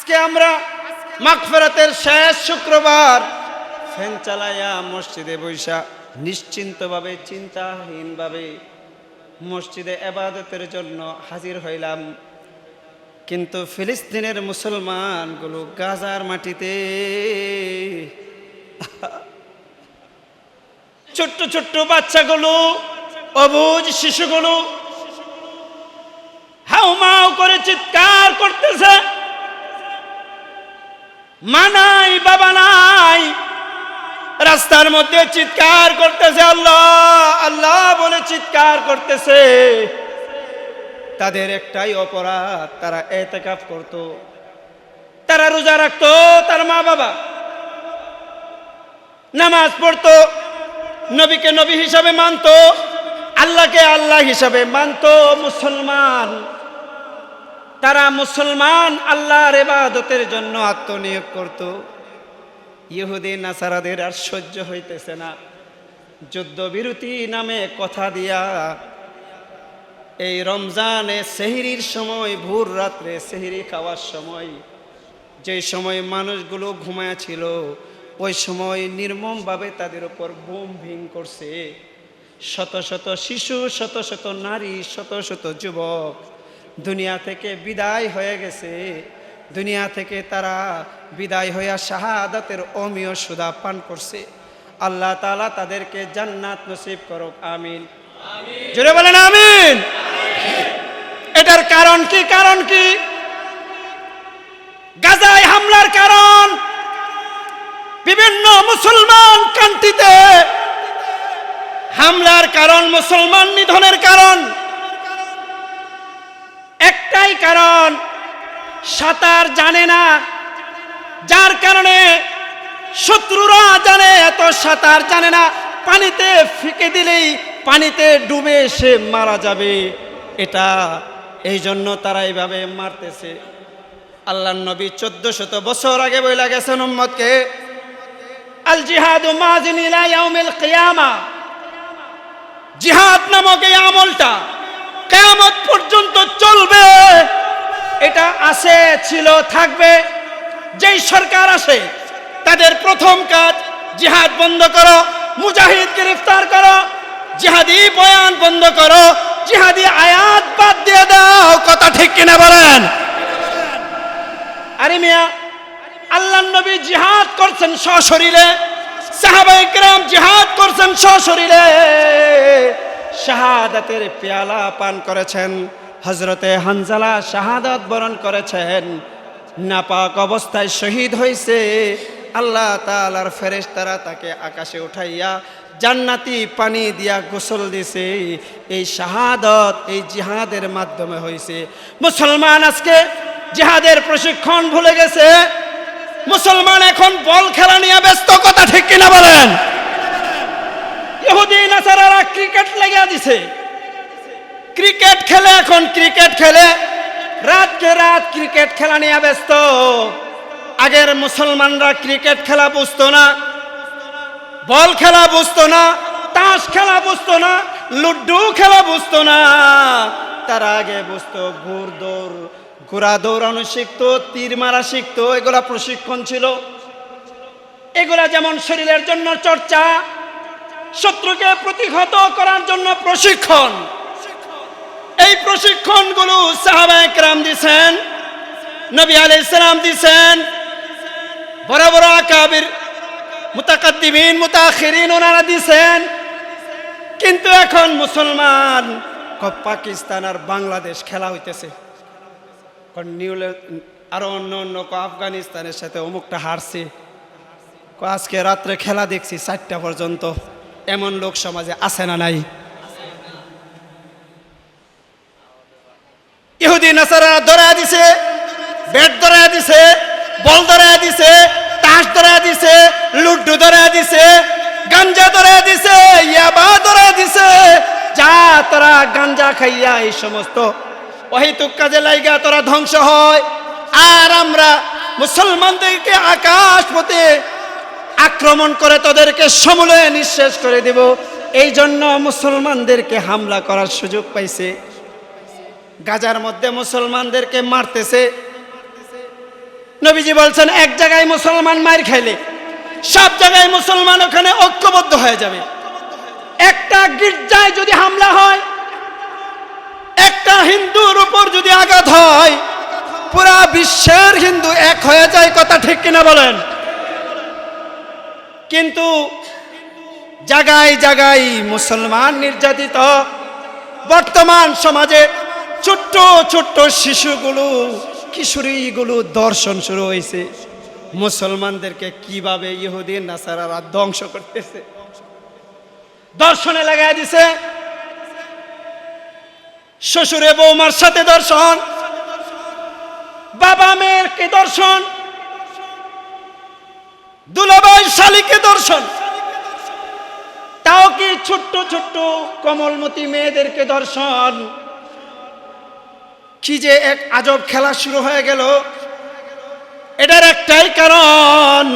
আজকে আমরা মাগফিরাতের শেষ শুক্রবার ফ্যান চালাইয়া মসজিদে বৈশা নিশ্চিন্তভাবে, চিন্তাহীনভাবে মসজিদে এবাদতের জন্য হাজির হইলাম। কিন্তু ফিলিস্তিনের মুসলমানগুলো গাজার মাটিতে ছোট্ট ছোট্ট বাচ্চাগুলো, অবুজ শিশুগুলো হাউমাউ করে চিৎকার করতেছে। মা নাই, বাবা নাই। রাস্তার মধ্যে চিৎকার করতেছে আল্লাহ আল্লাহ বলে চিৎকার করতেছে। তাদের একটাই অপরাধ, তারা এতেকাফ করত, তারা রোজা রাখতো তার মা বাবা। নামাজ পড়তো, নবীকে নবী হিসাবে মানতো, আল্লাহকে আল্লাহ হিসাবে মানতো, মুসলমান। তারা মুসলমান আল্লাহর এবাদতের জন্য আত্মনিয়োগ করত। ইহুদি, নাসারাদের আর সহ্য হইতেছে না। যুদ্ধবিরতি নামে কথা দিয়া এই রমজানে সেহরির সময়, ভোর রাত্রে সেহরি খাওয়ার সময়, যে সময় মানুষগুলো ঘুমায়াছিল ওই সময় নির্মমভাবে তাদের উপর বোম ভিং করছে শত শত শিশু, শত শত নারী, শত শত যুবক দুনিয়া থেকে বিদায় হয়ে গেছে। দুনিয়া থেকে তারা বিদায় হইয়া শাহাদাতের অমীয় সুদা পান করছে। আল্লাহ তালা তাদেরকে জান্নাত নসিব করুক আমিন। জুড়ে বলেন আমিন। এটার কারণ কি কারণ কি? গাজায় হামলার কারণ। বিভিন্ন মুসলমান কান্ট্রিতে হামলার কারণ মুসলমান নিধনের কারণ। একটাই কারণ, সাঁতার জানে না। যার কারণে শত্রুরা জানে, এত সাঁতার জানে না। পানিতে ফিকে দিলেই পানিতে ডুবে সে মারা যাবে। এটা এই জন্য তারা এইভাবে মারতেছে। আল্লাহ নবী চোদ্দ শত বছর আগে বইলা গেছেন উম্মতকে আল জিহাদ জিহাদ নামক এই আমলটা কেয়ামত পর্যন্ত চলবে। এটা আছে, ছিল, থাকবে। যেই সরকার আসে তাদের প্রথম কাজ, জিহাদ বন্ধ করো মুজাহিদ গ্রেফতার করো, জিহাদি বয়ান বন্ধ করো, জিহাদি আয়াত বাদ দিয়ে দাও, কথা ঠিক কিনা বলেন? আরে মিয়া, আল্লাহ নবী জিহাদ করছেন সশরীরে সাহাবাই কিরাম জিহাদ করছেন সশরীরে। শাহাদাতের পেয়ালা পান করেছেন। হজরতে হানজালা শাহাদাত বরণ করেছেন। নাপাক অবস্থায় শহীদ হয়েছে আল্লাহ তালার ফেরেশতারা তাকে আকাশে উঠাইয়া জান্নাতি পানি দিয়া গোসল দিছে। এই শাহাদত এই জিহাদের মাধ্যমে হয়েছে মুসলমান আজকে জিহাদের প্রশিক্ষণ ভুলে গেছে। মুসলমান এখন বল খেলা নিয়ে ব্যস্ত, কথা ঠিক কিনা বলেন? ইহুদি নাসারারা ক্রিকেট লেগে দিছে। ক্রিকেট খেলে এখন ক্রিকেট খেলে রাতকে রাত ক্রিকেট খেলা নিয়ে ব্যস্ত। আগের মুসলমানরা ক্রিকেট খেলা বুঝতো না, বল খেলা বুঝতো না, তাস খেলা বুঝতো না লুড্ডু খেলা বুঝতো না। তার আগে বুঝতো ঘুর দৌড়, ঘোড়া দৌড়ানো শিখতো, তীর মারা শিখতো, এগুলা প্রশিক্ষণ ছিল। এগুলা যেমন শরীরের জন্য চর্চা শত্রুকে প্রতিহত করার জন্য প্রশিক্ষণ। এই প্রশিক্ষণগুলো সাহাবায়ে কেরাম দিছেন, নবী আলাইহিস সালাম দিছেন। বড় বড় আকাবির ওনারা দিছেন। কিন্তু এখন মুসলমান পাকিস্তান আর বাংলাদেশ খেলা হইতেছে। আরও অন্য অন্য আফগানিস্তানের সাথে অমুকটা হারছে। আজকে রাত্রে খেলা দেখছি চারটা পর্যন্ত। এমন লোক সমাজে আছে না নাই? ইহুদি নাসারা ধরা দিছে ব্যাট ধরা দিছে, বল ধরা দিছে, তাস ধরা দিছে, লুড্ডু ধরা দিছে, গাঞ্জা ধরা দিছে, ইয়াবা ধরা দিছে। যা তোরা গাঞ্জা খাইয়া এই সমস্ত অহিতুক কাজে লাইগা তোরা ধ্বংস হয়। আর আমরা মুসলমানদেরকে আকাশ পথে আক্রমণ করে তাদেরকে সমূলে নিঃশেষ করে দেব। এই জন্য মুসলমানদেরকে হামলা করার সুযোগ পাইছে। গাজার মধ্যে মুসলমানদেরকে মারতেছে। নবীজি বলছেন, এক জায়গায় মুসলমান মার খাইলে সব জায়গায় মুসলমান ওখানে ঐক্যবদ্ধ হয়ে যাবে। একটা গির্জায় যদি হামলা হয়, একটা হিন্দুর উপর যদি আঘাত হয়, পুরা বিশ্বের হিন্দু এক হয়ে যায়, কথা ঠিক কিনা বলেন? কিন্তু জায়গায় জায়গায় মুসলমান নির্যাতিত। বর্তমান সমাজে ছোট্ট ছোট্ট শিশুগুলো, কিশোরীগুলো দর্শন শুরু হয়েছে। মুসলমানদেরকে কীভাবে ইহুদিন নাসারারা ধ্বংস করতেছে? দর্শনে লাগাই দিছে। শ্বশুরে বৌমার সাথে দর্শন। বাবা মেয়েরকে দর্শন? দর্শন। তাও কি ছোট্ট ছোট্ট কমলমতি মেয়েদেরকে দর্শন? কি যে এক আজব খেলা শুরু হয়ে গেল। এটার একটাই কারণ,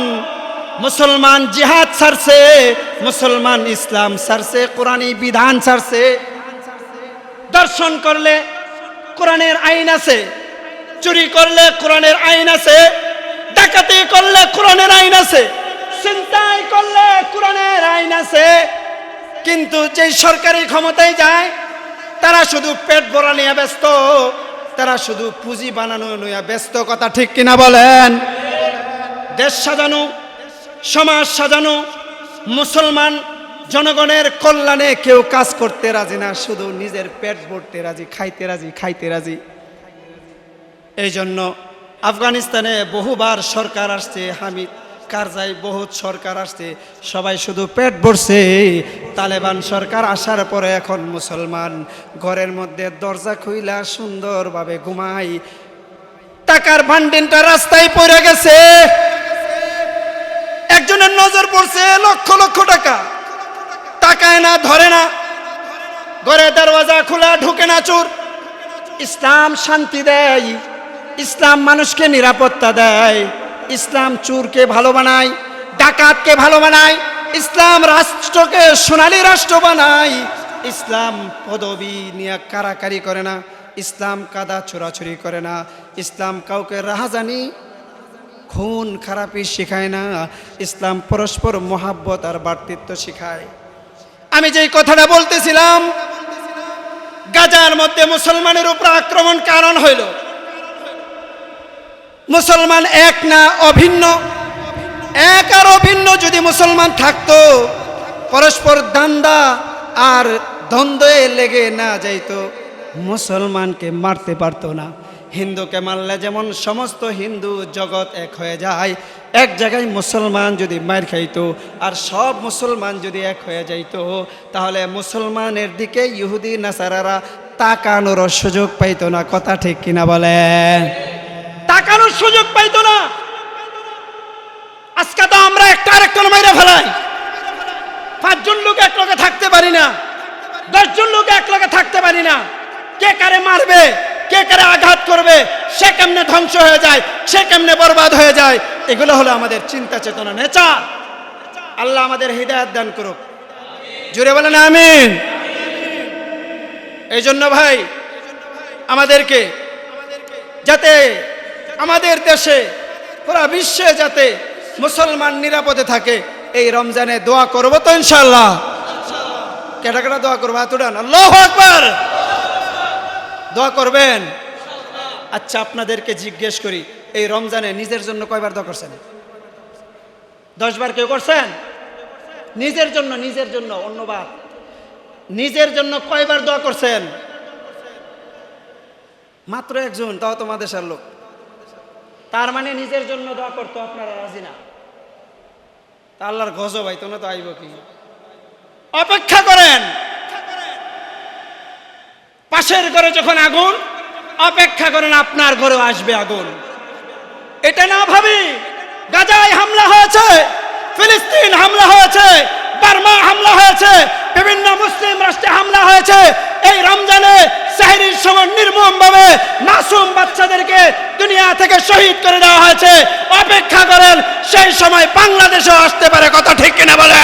মুসলমান জিহাদ ছাড়ছে, মুসলমান ইসলাম ছাড়ছে, কোরআনী বিধান ছাড়ছে। দর্শন করলে কোরআনের আইন আছে, চুরি করলে কোরআনের আইন আছে, ডাকাতি করলে কোরআনের আইন আছে। চিন্তাই করলে কোরআনের আইন আছে। কিন্তু যে সরকারি ক্ষমতায় যায়, তারা শুধু পেট ভরা নিয়ে ব্যস্ত, তারা শুধু পুঁজি বানানো নিয়ে ব্যস্ত, কথা ঠিক কিনা বলেন? দেশ সাজানো, সমাজ সাজানো, মুসলমান জনগণের কল্যাণে কেউ কাজ করতে রাজি না, শুধু নিজের পেট ভরতে রাজি, খাইতে রাজি খাইতে রাজি। এই জন্য আফগানিস্তানে বহুবার সরকার আসছে হামিদ। কারজাই বহুত সরকার আসছে, সবাই শুধু পেট ভরছে। তালেবান সরকার আসার পরে এখন মুসলমান, ঘরের মধ্যে দরজা খুইলা সুন্দরভাবে ঘুমাই। টাকার ভান্ডিনটা রাস্তায় পড়ে গেছে। একজনের নজর পড়ছে লক্ষ লক্ষ টাকা। টাকায় না, ধরে না। ঘরে দরওয়াজা খোলা, ঢুকে না চোর। ইসলাম শান্তি দেয়। ইসলাম মানুষকে নিরাপত্তা দেয়। ইসলাম চুরকে ভালো বানায়, ডাকাতকে ভালো বানায়, ইসলাম রাষ্ট্রকে সোনালি রাষ্ট্র বানায়। ইসলাম পদবি নিয়ে কারাকারি করে না, ইসলাম কাদা চোরাচুরি করে না, ইসলাম কাউকে রাহাজানি, খুন খারাপি শেখায় না, ইসলাম পরস্পর মহাব্বত আর বার্তিত্ব শেখায়। আমি যেই কথাটা বলতেছিলাম, গাজার মধ্যে মুসলমানের উপর আক্রমণ কারণ হইল। মুসলমান এক না অভিন্ন? এক আর অভিন্ন যদি মুসলমান থাকতো, পরস্পর দান্দা আর দ্বন্দ্বে লেগে না যাইতো। মুসলমানকে মারতে পারতো না। হিন্দুকে মারলে যেমন সমস্ত হিন্দু জগৎ এক হয়ে যায়, এক জায়গায় মুসলমান যদি মার খাইতো আর সব মুসলমান যদি এক হয়ে যাইতো, তাহলে মুসলমানের দিকে ইহুদি, নাসারারা তাকানোর সুযোগ পাইতো না। কথা ঠিক কিনা বলে তাকানোর সুযোগ পাইতো না। আজকে তো আমরা একটা আরেকটা মাইরে ফেলাই। পাঁচজন লোক এক লগে থাকতে পারি না। দশজন লোক এক লগে থাকতে পারি না। কে কারে মারবে, কে কারে আঘাত করবে, সে কেমনে ধ্বংস হয়ে যায়, সে কেমনে বরবাদ হয়ে যায়, এগুলো হলো আমাদের চিন্তা চেতনা নেচা আল্লাহ আমাদের হৃদয়াত দান করুক। জুড়ে বলেন আমিন। এই জন্য ভাই, আমাদেরকে যাতে আমাদের দেশে, পুরা বিশ্বে যাতে মুসলমান নিরাপদে থাকে, এই রমজানে দোয়া করব তো ইনশাল্লাহ কেটা কেটা দোয়া করব? হাত উঠান। দোয়া করবেন? আচ্ছা আপনাদেরকে জিজ্ঞেস করি, এই রমজানে নিজের জন্য কয়বার দোয়া করছেন? দশবার কেউ করছেন? নিজের জন্য নিজের জন্য, অন্যবার। নিজের জন্য কয়বার দোয়া করছেন? মাত্র একজন, তাও তোমার দেশের লোক। তার মানে নিজের জন্য দোয়া করতো আপনারা রাজি না। তা আল্লাহর গজব ভাই তোমরা তো আইব কি? অপেক্ষা করেন। পাশের ঘরে যখন আগুন অপেক্ষা করেন আপনার ঘরেও আসবে আগুন। এটা না ভাবি গাজায় হামলা হয়েছে ফিলিস্তিন হামলা হয়েছে বার্মা হামলা হয়েছে বিভিন্ন মুসলিম রাষ্ট্রে হামলা হয়েছে। এই রমজানে সাহেরির সময় নির্মম ভাবে মাসুম বাচ্চাদেরকে দুনিয়া থেকে শহীদ করে দেওয়া হয়েছে। অপেক্ষা করেন, সেই সময় বাংলাদেশেও আসতে পারে, কথা ঠিক কিনা বলে?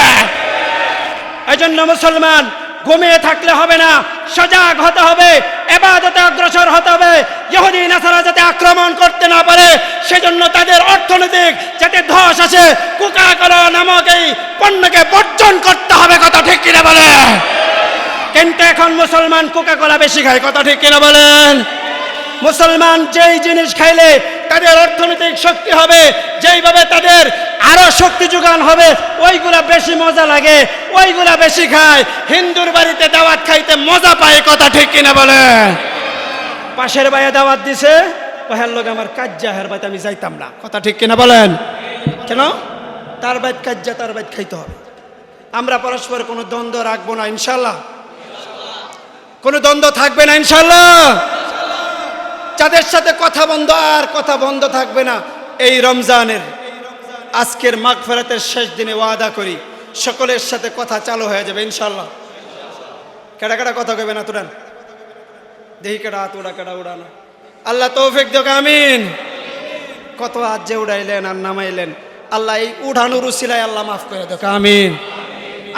এই জন্য মুসলমান, ঘুমিয়ে থাকলে হবে না, সজাগ হতে হবে, এবাদতে অগ্রসর হতে হবে। ইহুদি, নাসারা যাতে আক্রমণ করতে না পারে, সেজন্য তাদের অর্থনৈতিক যাতে ধস আছে কোকা কোলা নামক এই পণ্যকে বর্জন করতে হবে, কথা ঠিক কিনা বলে? কিন্তু এখন মুসলমান কোকা কোলা বেশি খায়, কথা ঠিক কিনা বলেন? মুসলমান যেই জিনিস খাইলে তাদের অর্থনৈতিক শক্তি হবে, যেইভাবে তাদের আরও শক্তি যোগান হবে, ওইগুলা বেশি মজা লাগে, ওইগুলা বেশি খায়। হিন্দুর বাড়িতে দাওয়াত খাইতে মজা পায়, কথা ঠিক কিনা বলে পাশের বাইরে দাওয়াত দিছে ওহের লোক আমার কাজ্জা, হের বাইতে আমি যাইতাম না, কথা ঠিক কিনা বলেন? কেন? তার বাইত কাজ্জা, তার বাইত খাইতে হবে। আমরা পরস্পর কোনো দ্বন্দ্ব রাখব না ইনশাল্লাহ কোনো দ্বন্দ্ব থাকবে না ইনশাল্লাহ যাদের সাথে কথা বন্ধ আর কথা বন্ধ থাকবে না এই রমজানের আজকের মাঘ ফেরাতের শেষ দিনে ওয়াদা করি সকলের সাথে কথা চালু হয়ে যাবে ইনশাল্লাহ কেটা কেটা কথা কবে না তোরান? দেহি কেডা হাত উড়া কেডা উড়ানো আল্লাহ তৌফিক দেখ আমিন। কত হাত যে উড়াইলেন আর নামাইলেন আল্লাহ এই উঠানোর উসিলায় আল্লাহ মাফ করে দেখ আমিন।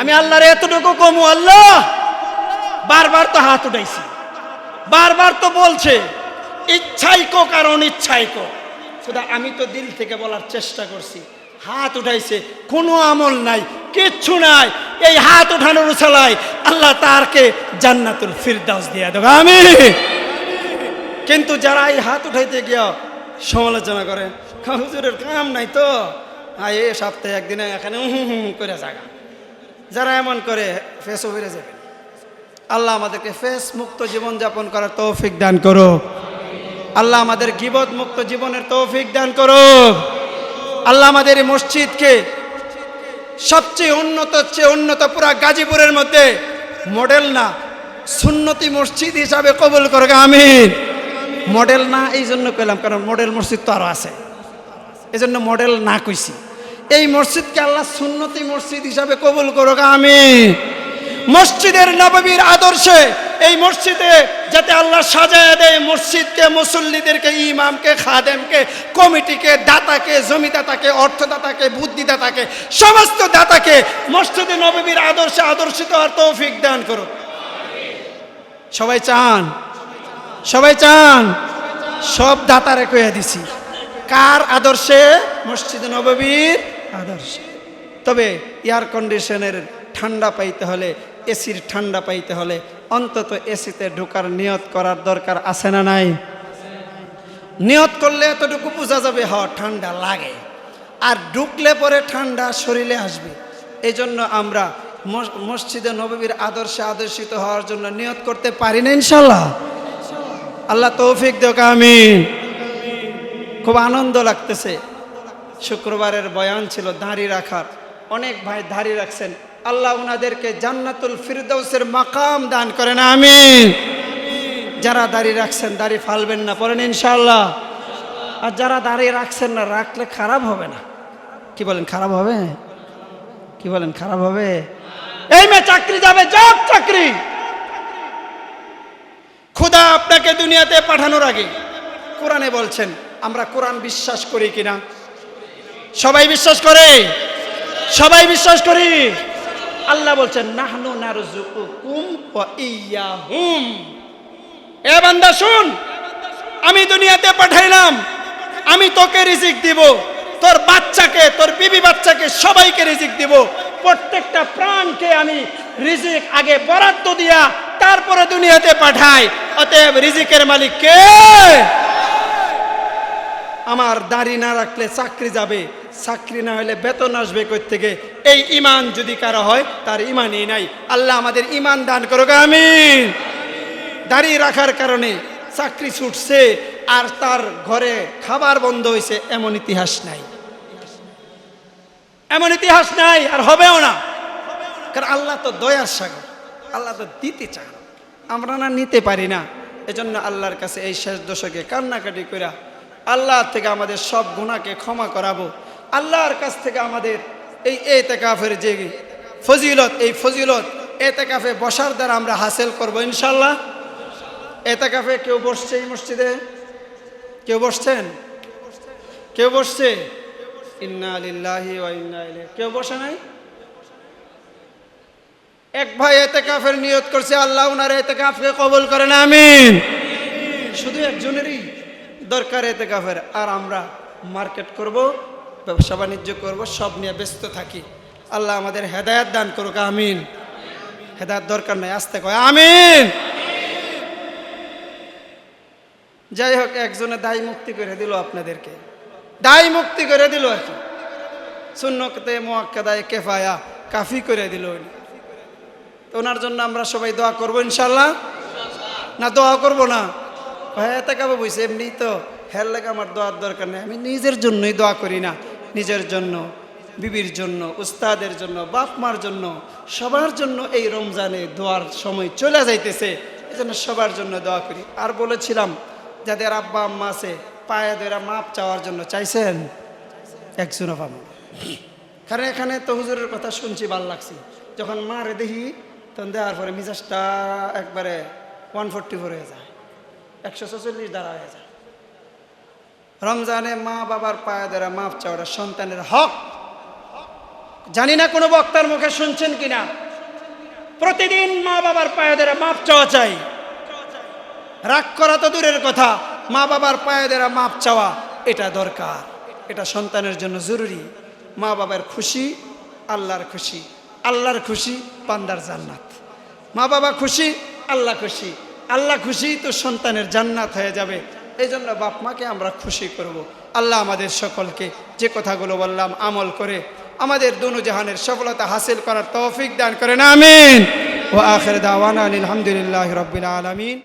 আমি আল্লাহর এতটুকু কমু আল্লাহ। বারবার তো হাত উঠাইছি। বারবার তো বলছে, ইচ্ছাই কো, কারণ ইচ্ছাই কো। শুধু আমি তো দিল থেকে বলার চেষ্টা করছি। হাত উঠাইছে, কোনো আমল নাই, কিচ্ছু নাই। এই হাত উঠানোর উছালায় আল্লাহ তারকে জান্নাতুল ফিরদাউস দিয়ে দেবো। আমি কিন্তু যারা এই হাত উঠাইতে গিয়া সমালোচনা করে, হুজুরের কাম নাই তো? এ সপ্তাহে একদিনে এখানে হুম হুম করে জাগা যারা এমন করে, ফেসও ফিরে যাবে। আল্লাহ আমাদেরকে ফেস মুক্ত জীবন যাপন করার তৌফিক দান করো। আল্লাহ আমাদের গিবত মুক্ত জীবনের তৌফিক দান করো। আল্লাহ আমাদের এই মসজিদকে সবচেয়ে উন্নত চেয়ে উন্নত পুরা গাজীপুরের মধ্যে মডেল না, সুন্নতি মসজিদ হিসাবে কবুল করো আমিন। মডেল না, এই জন্য কইলাম, কারণ মডেল মসজিদ তো আরও আছে। এই জন্য মডেল না কইছি। এই মসজিদকে আল্লাহ সুন্নতি মসজিদ হিসাবে কবুল করো আমিন। মসজিদের নববীর আদর্শে এই মসজিদে যাতে আল্লাহ সাজায় দেয়, মসজিদকে, মুসল্লিদেরকে, ইমামকে, খাদেমকে, কমিটিকে, দাতাকে, জমিদাতাকে, অর্থদাতাকে, বুদ্ধিদাতাকে, সমস্ত দাতাকে মসজিদে নববীর আদর্শে আদর্শিত আর তৌফিক দান করো সবাই চান? সবাই চান? সব দাতারে কয়ে দিছি। কার আদর্শে? মসজিদে নববীর আদর্শে। তবে এয়ার কন্ডিশনের ঠান্ডা পাইতে হলে এসির ঠান্ডা পাইতে হলে অন্তত এসিতে ঢোকার নিয়ত করার দরকার আছে না নাই? নিয়ত করলে এতটুকু বোঝা যাবে, হ, ঠান্ডা লাগে। আর ঢুকলে পরে ঠান্ডা শরীরে আসবে। এই জন্য আমরা মসজিদে নববীর আদর্শে আদর্শিত হওয়ার জন্য নিয়ত করতে পারি না, ইনশাল্লাহ। আল্লাহ তৌফিক দেখ আমি খুব আনন্দ লাগতেছে। শুক্রবারের বয়ান ছিল দাঁড়ি রাখার। অনেক ভাই দাঁড়ি রাখছেন। আল্লাহ ওনাদেরকে জান্নাতুল ফিরদৌসের মাকাম দান করেন আমি যারা দাঁড়িয়ে রাখছেন, দাড়ি ফালবেন না, পড়েন ইনশাল্লাহ আর যারা দাঁড়িয়ে রাখছেন না, রাখলে খারাপ হবে না। কি বলেন, খারাপ হবে? কি বলেন, খারাপ হবে? এই মেয়ে চাকরি যাবে, জব চাকরি। খুদা আপনাকে দুনিয়াতে পাঠানোর আগে কোরআনে বলছেন, আমরা কোরআন বিশ্বাস করি কিনা? সবাই বিশ্বাস করে? সবাই বিশ্বাস করি? আল্লাহ বলছেন, নাহনু নারজুকুকুম ওয়া ইয়াহুম। এ বান্দা, শুন। আমি দুনিয়াতে পাঠাইলাম। আমি তোকে রিজিক দিব। তোর বাচ্চাকে, তোর বিবি বাচ্চাকে সবাইকে রিজিক দিব। প্রত্যেকটা প্রাণকে আমি রিজিক আগে বরাদ্দ দিয়া তারপরে দুনিয়াতে পাঠাই। অতএব রিজিকের মালিক কে? আমার দাড়ি না রাখলে চাকরি যাবে। চাকরি না হলে বেতন আসবে থেকে এই ইমান যদি কারও হয়, তার ইমানই নাই। আল্লাহ আমাদের ইমান দান করুক, আমিন। দাঁড়িয়ে রাখার কারণে চাকরি ছুটছে, আর তার ঘরে খাবার বন্ধ হয়েছে এমন ইতিহাস নাই। এমন ইতিহাস নাই, আর হবেও না। কারণ আল্লাহ তো দয়ার সাগর, আল্লাহ তো দিতে চান। আমরা না নিতে পারি না। এজন্য আল্লাহর কাছে এই শেষ দশকে কান্নাকাটি কইরা আল্লাহ থেকে আমাদের সব গুণাকে ক্ষমা করাবো। আল্লাহর কাছ থেকে আমাদের এই এতেকাফের যে ফজিলত, এই ফজিলত এতেকাফে বসার দ্বারা আমরা হাসিল করব ইনশাল্লাহ এতেকাফে কেউ বসছে এই মসজিদে? কেউ বসছেন? কেউ বসছে? ইন্না লিল্লাহি ওয়া ইন্না কেউ বসে নাই? এক ভাই এতে কাফের নিয়ত করছে, আল্লাহ উনার এতে কাফকে কবল করেন, আমিন। শুধু একজনেরই দরকার এতে কাফের আর আমরা মার্কেট করব। ব্যবসা বাণিজ্য করব, সব নিয়ে ব্যস্ত থাকি। আল্লাহ আমাদের হেদায়াত দান করুক, আমিন। হেদায়াত দরকার নাই, আসতে কয়, আমিন। যাই হোক, একজনে দায় মুক্তি করে দিল আপনাদেরকে। দায় মুক্তি করে দিল আর কি শূন্যতে মোয়াক্কাদায় কেফায়া, কাফি করে দিল তো ওনার জন্য আমরা সবাই দোয়া করব ইনশাল্লাহ না, দোয়া করব না। হ্যাঁ কাবো বইছে এমনি তো। হের লাগে আমার দোয়ার দরকার নেই, আমি নিজের জন্যই দোয়া করি না। নিজের জন্য, বিবির জন্য, উস্তাদের জন্য বাপ মার জন্য, সবার জন্য এই রমজানে দোয়ার সময় চলে যাইতেছে। এই জন্য সবার জন্য দোয়া করি। আর বলেছিলাম, যাদের আব্বা আম্মা আছে, পায়ে দেরা মাপ চাওয়ার জন্য চাইছেন একজনও পাবো কারণ এখানে তো হুজুরের কথা শুনছি, ভালো লাগছে। যখন মারে দেখি, তখন দেওয়ার পরে মিজাজটা একবারে ওয়ান ফোরটি ফোর হয়ে যায়। একশো ছচল্লিশ দ্বারা হয়ে যায়। রমজানে মা বাবার পায়ে দ্বারা মাফ চাওয়াটা সন্তানের হক। জানি না কোনো বক্তার মুখে শুনছেন কিনা। প্রতিদিন মা বাবার পায়ে দ্বারা মাপ চাওয়া চাই। রাগ করা তো দূরের কথা, মা বাবার পায়ে দ্বারা মাপ চাওয়া, এটা দরকার। এটা সন্তানের জন্য জরুরি। মা বাবার খুশি, আল্লাহর খুশি। আল্লাহর খুশি পান্দার জান্নাত। মা বাবা খুশি, আল্লাহ খুশি। আল্লাহ খুশি তো সন্তানের জান্নাত হয়ে যাবে। এই জন্য বাপ মাকে আমরা খুশি করব। আল্লাহ আমাদের সকলকে যে কথাগুলো বললাম আমল করে আমাদের দুনু জাহানের সফলতা হাসিল করার তৌফিক দান করেন, আমিন ও আখের দাওয়ান আলহামদুলিল্লাহ রবিল আলমিন